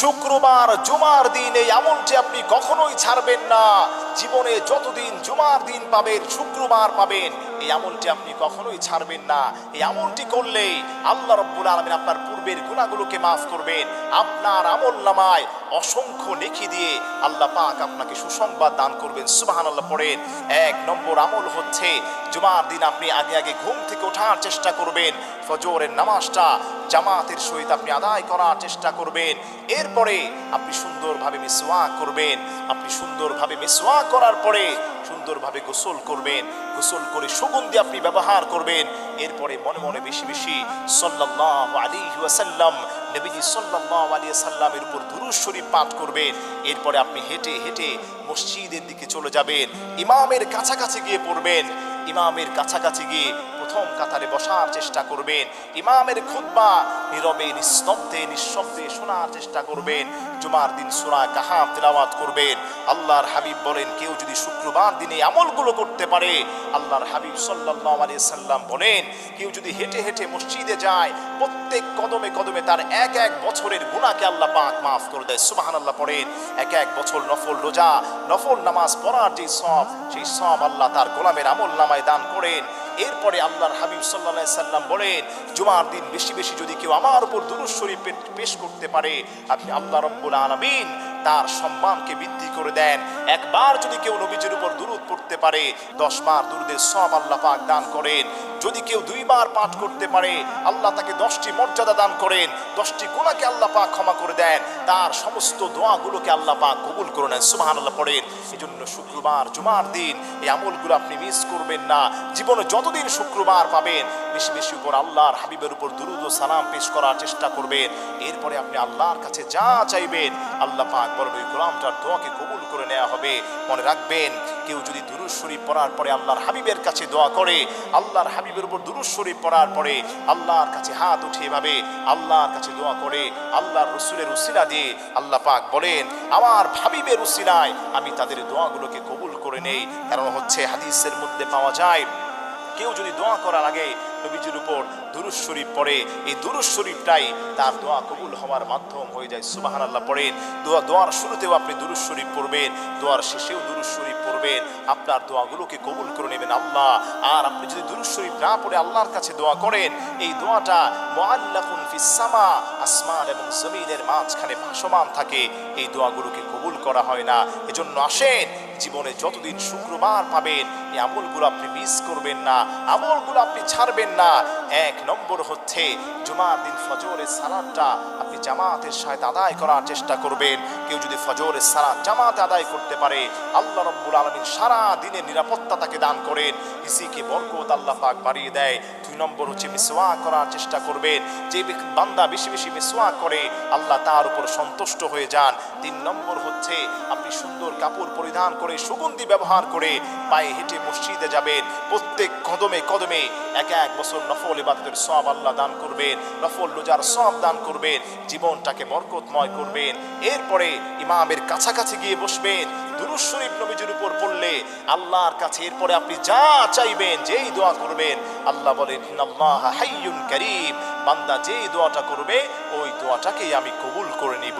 শুক্রবার জুমার দিন এই আমলটি আপনি কখনোই ছাড়বেন না। জীবনে যতদিন জুমার দিন পাবেন, শুক্রবার পাবেন, এই আমলটি আপনি কখনোই ছাড়বেন না। এই আমলটি করলে আল্লাহ রব্বুল আলমিন আপনার পূর্বের গুণাগুলোকে মাফ করবেন। আপনার আমল নামায় অসংখ্য নেকি দিয়ে আল্লাহ পাক আপনাকে সুসংবাদ দান করবেন। সুবাহান আল্লাহ পড়েন। এক নম্বর আমল হচ্ছে, জুমার দিন আপনি আগে আগে ঘুম থেকে ওঠার চেষ্টা করবেন। ফজরের নামাজটা জামাতের সহিত আপনি আদায় করার চেষ্টা করবেন। এরপরে আপনি সুন্দরভাবে মিসওয়া করবেন। আপনি সুন্দরভাবে মিসওয়া করার পরে সুন্দরভাবে গোসল করবেন। গোসল করে সুগন্ধি আপনি ব্যবহার করবেন। এরপরে মনে মনে বেশি বেশি সাল্লাল্লাহু আলাইহি ওয়াসাল্লাম নবীজি সাল্লাল্লাহু আলাইহি সাল্লামের উপর দুরূদ শরীফ পাঠ করবেন। এরপরে আপনি হেঁটে হেঁটে মসজিদের দিকে চলে যাবেন। ইমামের কাছাকাছি গিয়ে পড়বেন। ইমামের কাছাকাছি গিয়ে প্রথম কাতারে বসার চেষ্টা করবেন। ইমামের খুতবা নীরবে, নিস্তব্ধে, নিঃশব্দে শোনার চেষ্টা করবেন। জুমার দিন সুরা কাহা তেলাওয়াত করবেন। আল্লাহর হাবিব বলেন, কেউ যদি শুক্রবার দিনে আমলগুলো করতে পারে, আল্লাহর হাবিব সাল্লাল্লাহু আলাইহি সাল্লাম বলেন, কেউ যদি হেঁটে হেঁটে মসজিদে যায়, প্রত্যেক কদমে কদমে তার এক এক বছরের গুণাকে আল্লাহ পাক মাফ করে দেয়। সুবহানাল্লাহ পড়েন, এক এক বছর নফল রোজা, নফল নামাজ পড়ার যে সব সেই সব আল্লাহ তার গোলামের আমল নামায় দান করেন। এরপরে আল্লাহর হাবিব সাল্লাহ সাল্লাম বলেন, জুমার দিন বেশি বেশি যদি কেউ আমার উপর দুরুজ শরীফ পেশ করতে পারে, আপনি আল্লাহ রব্বুল আলমিন তার সম্মানকে বৃদ্ধি করে দেন। একবার যদি কেউ নবীজির উপর দুরুদ পড়তে পারে, দশ বার দুরুদের সব আল্লাহ পাক দান করেন। যদি কেউ দুইবার পাঠ করতে পারে, আল্লাহ তাকে দশটি মর্যাদা দান করেন। দশটি গুণাকে আল্লাহ পাক ক্ষমা করে দেন। তার সমস্ত দোয়াগুলোকে আল্লাহ পাক কবুল করে নেন। সুবাহান আল্লাহ পড়েন। এই জন্য শুক্রবার, জুমার দিন এই আমলগুলো আপনি মিস করবেন না। জীবনে যতদিন শুক্রবার পাবেন, বেশি বেশি উপর আল্লাহর হাবিবের উপর দুরুদ সালাম পেশ করার চেষ্টা করবেন। এরপরে আপনি আল্লাহর কাছে যা চাইবেন, আল্লাহ পাক বলেন ওই গোলামটার দোয়াকে কবুল করে নেওয়া হবে। মনে রাখবেন, কেউ যদি দুরুদ শরীফ পড়ার পরে আল্লাহর হাবিবের কাছে দোয়া করে, আল্লাহর হাবিবের উপর দুরুদ শরীফ পড়ার পরে আল্লাহর কাছে হাত উঠে এভাবে আল্লাহর কাছে দোয়া করে, আল্লাহর রসুলের উসিলা দিয়ে আল্লাহ পাক বলেন, আমার হাবিবের উসিলায় আমি তাদের দোয়াগুলোকে কবুল করে নেই। কারণ হচ্ছে হাদিসের মধ্যে পাওয়া যায়, কেউ যদি দোয়া করার আগে নবীজির উপর দুরুজ শরীফ পড়ে। এই দুরুজ শরীফটাই তার দোয়া কবুল হওয়ার মাধ্যম হয়ে যায়। সুবাহান আল্লাহ পড়েন। দোয়া, দোয়ার শুরুতেও আপনি দুরুজ শরীফ পড়বেন। দোয়ার শেষেও দুরুজ শরীফ পড়বেন। আপনার দোয়াগুলোকে কবুল করে নেবেন আল্লাহ। আর আপনি যদি দুরুজ শরীফ না পড়ে আল্লাহর কাছে দোয়া করেন, এই দোয়াটা মুআল্লাকুন ফিস সামা, আসমান এবং জমিনের মাঝখানে ভাসমান থাকে। এই দোয়াগুলোকে কবুল করা হয় না। এজন্য আসেন জীবনে যতদিন শুক্রবার পাবেন, এই আমলগুলো আপনি মিস করবেন না, আমলগুলো আপনি ছাড়বেন না। এক নম্বর হচ্ছে, জুমার দিন ফজরের সালাদটা আপনি জামাতের সাথে আদায় করার চেষ্টা করবেন। কেউ যদি ফজরের সালাদ জামাত আদায় করতে পারে, আল্লাহ রব্বুল আলমিন সারা দিনের নিরাপত্তা তাকে দান করেন। রিজিকে বরকত আল্লাহ পাক বাড়িয়ে দেয়। দুই নম্বর হচ্ছে মিসওয়া করার চেষ্টা করবেন। যে বান্দা বেশি বেশি মিসওয়া করে, আল্লাহ তার উপর সন্তুষ্ট হয়ে যান। তিন নম্বর হচ্ছে, আপনি সুন্দর কাপড় পরিধান করে সুগন্ধি ব্যবহার করে পায়ে হেঁটে মসজিদে যাবেন। প্রত্যেক কদমে কদমে এক এক বছর নফল ইবাদতের সব আল্লাহ দান করবেন, নফল রোজার সব দান করবেন, জীবনটাকে বরকতময় করবেন। এরপরে ইমামের কাছাকাছি গিয়ে বসবেন দুরুজ শরীফ নবীজির উপর পড়লে আল্লাহর কাছে এরপরে আপনি যা চাইবেন, যেই দোয়া করবেন, আল্লাহ বলেন হাইয়ুন কারীম। বান্দা যেই দোয়াটা করবে, ওই দোয়াটাকেই আমি কবুল করে নিব।